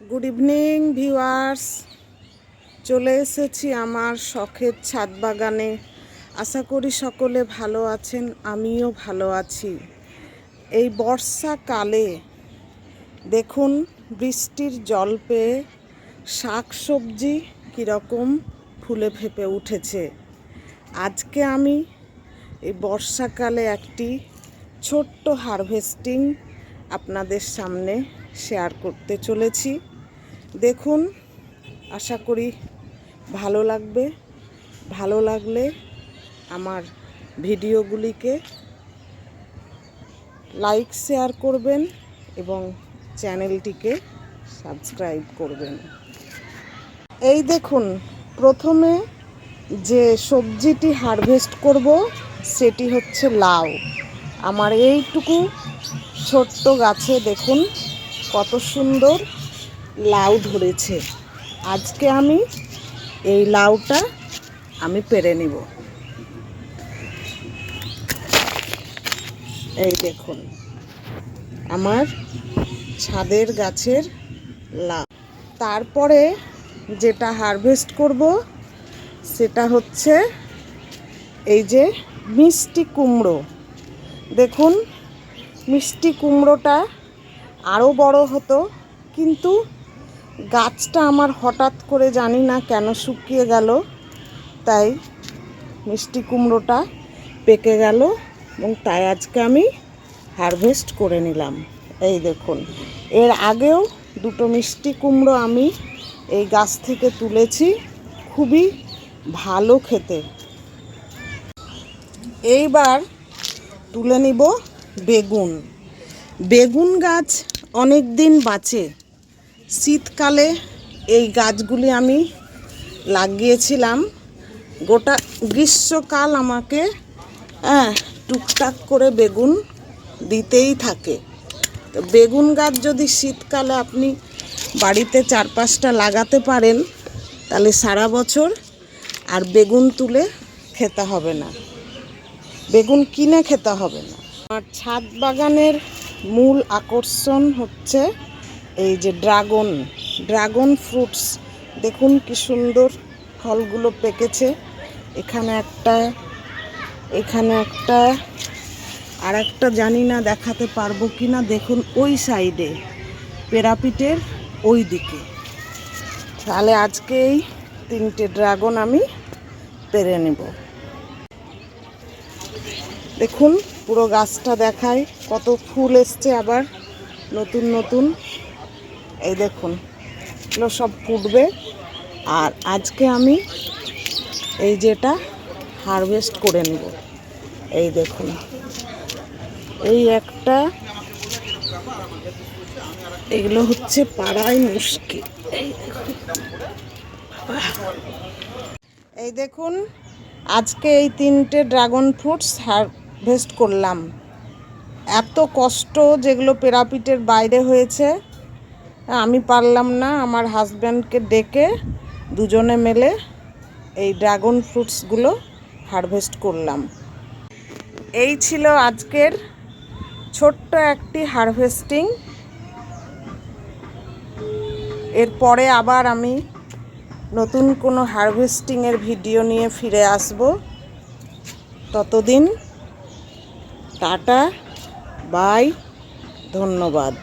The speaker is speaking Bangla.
গুড ইভিনিং ভিউয়ার্স চলে এসেছি আমার শখের ছাদ বাগানে। আশা করি সকলে ভালো আছেন, আমিও ভালো আছি। এই বর্ষাকালে দেখুন, বৃষ্টির জল পেয়ে শাক সবজি কীরকম ফুলে ফেপে উঠেছে। আজকে আমি এই বর্ষাকালে একটি ছোট্ট হারভেস্টিং আপনাদের সামনে শেয়ার করতে চলেছি। দেখুন, আশা করি ভালো লাগবে। ভালো লাগলে আমার ভিডিওগুলিকে লাইক শেয়ার করবেন এবং চ্যানেলটিকে সাবস্ক্রাইব করবেন। এই দেখুন, প্রথমে যে সবজিটি হারভেস্ট করব, সেটি হচ্ছে লাউ। আমার এইটুকু ছোট্ট গাছে দেখুন কত সুন্দর লাউ ধরেছে। আজকে আমি এই লাউটা আমি পেরে নিব। এই দেখুন, আমার ছাদের গাছের লাউ। তারপরে যেটা হারভেস্ট করব সেটা হচ্ছে এই যে মিষ্টি কুমড়ো। দেখুন, মিষ্টি কুমড়োটা আরও বড় হতো, কিন্তু গাছটা আমার হঠাৎ করে জানি না কেন শুকিয়ে গেল। তাই মিষ্টি কুমড়োটা পেকে গেল এবং তাই আজকে আমি হারভেস্ট করে নিলাম। এই দেখুন, এর আগেও দুটো মিষ্টি কুমড়ো আমি এই গাছ থেকে তুলেছি, খুবই ভালো খেতে। এইবার তুলে নিব বেগুন। বেগুন গাছ অনেক দিন বাঁচে। শীতকালে এই গাছগুলি আমি লাগিয়েছিলাম। গোটা গ্রীষ্মকাল আমাকে হ্যাঁ টুকটাক করে বেগুন দিতেই থাকে। তো বেগুন গাছ যদি শীতকালে আপনি বাড়িতে চার পাঁচটা লাগাতে পারেন, তাহলে সারা বছর আর বেগুন তুলে খেতে হবে না। বেগুন কিনে খেতে হবে না। আমার ছাদ বাগানের মূল আকর্ষণ হচ্ছে এই যে ড্রাগন ড্রাগন ফ্রুটস। দেখুন কি সুন্দর ফলগুলো পেকেছে। এখানে একটা এখানে একটা আর একটা জানি না দেখাতে পারব কি না দেখুন ওই সাইডে, পেরাপিটের ওই দিকে। তাহলে আজকে এই তিনটে ড্রাগন আমি পেরে নেব। দেখুন পুরো গাছটা দেখায় কত ফুল এসছে আবার, নতুন নতুন। এই দেখুন, এগুলো সব ফুটবে। আর আজকে আমি এই যেটা হারভেস্ট করে নেব, এই দেখুন। এই একটা, এগুলো হচ্ছে পাড়ায় মুশকিল এই দেখুন, আজকে এই তিনটে ড্রাগন ফ্রুটস হারভেস্ট করলাম। এত কষ্ট যেগুলো পেরাপিটের বাইরে হয়েছে, আমি পারলাম না আমার হাজব্যান্ডকে ডেকে দুজনে মিলে এই ড্রাগন ফ্রুটসগুলো হারভেস্ট করলাম। এই ছিল আজকের ছোট্ট একটি হারভেস্টিং এরপরে আবার আমি নতুন কোনো হারভেস্টিংয়ের ভিডিও নিয়ে ফিরে আসব। ততদিন টাটা বাই ধন্যবাদ।